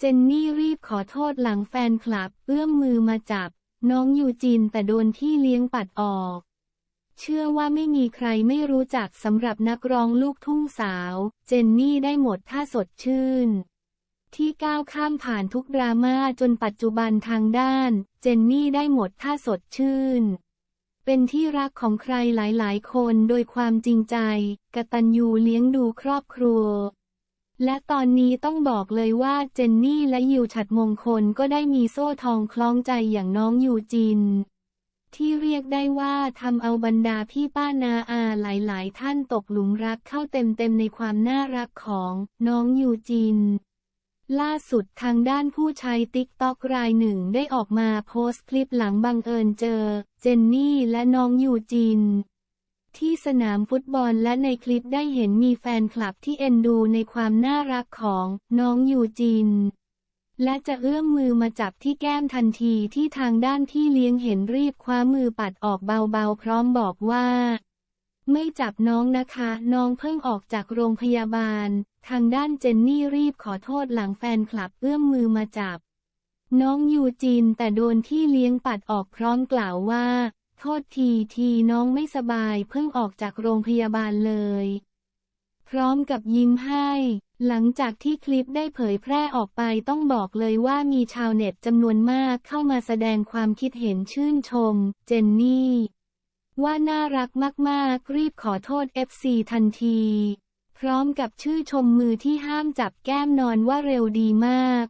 เจนนี่รีบขอโทษหลังแฟนคลับ เอื้อมมือมาจับ น้องยูจินแต่โดนที่เลี้ยงปัดออก เชื่อว่าไม่มีใครไม่รู้จักสำหรับนักร้องลูกทุ่งสาว เจนนี่ได้หมดท่าสดชื่น ที่ก้าวข้ามผ่านทุกดราม่าจนปัจจุบันทางด้าน เจนนี่ได้หมดท่าสดชื่น เป็นที่รักของใครหลายๆ คนโดยความจริงใจ กตัญญูเลี้ยงดูครอบครัว และตอนนี้ต้องบอกเลยว่าเจนนี่และยิวฉัดมงคลก็ได้มีโซ่ทองคล้องใจอย่างน้องยูจิน ที่เรียกได้ว่าทำเอาบรรดาพี่ป้านาอาหลายๆ ท่านตกหลุมรักเข้าเต็มๆในความน่ารักของน้องยูจิน ล่าสุดทางด้านผู้ใช้ติ๊กต็อกรายหนึ่งได้ออกมาโพสต์คลิปหลังบังเอิญเจอ เจนนี่และน้องยูจิน ที่สนามฟุตบอลและในคลิปได้เห็นมีแฟนคลับที่เอ็นดูในความน่ารักของน้องยูจิน และจะเอื้อมมือมาจับที่แก้มทันทีที่ทางด้านที่เลี้ยงเห็นรีบคว้ามือปัดออกเบาๆ พร้อมบอกว่า ไม่จับน้องนะคะ น้องเพิ่งออกจากโรงพยาบาล ทางด้านเจนนี่รีบขอโทษหลังแฟนคลับเอื้อมมือมาจับ น้องยูจินแต่โดนที่เลี้ยงปัดออกพร้อมกล่าวว่า โทษทีทีน้องไม่สบายเพิ่งออกจากโรงพยาบาลเลย พร้อมกับยิ้มให้ หลังจากที่คลิปได้เผยแพร่ออกไปต้องบอกเลยว่ามีชาวเน็ตจำนวนมากเข้ามาแสดงความคิดเห็นชื่นชม เจนนี่ ว่าน่ารักมากๆ รีบขอโทษ FC ทันที พร้อมกับชื่อชมมือที่ห้ามจับแก้มนอนว่าเร็วดีมาก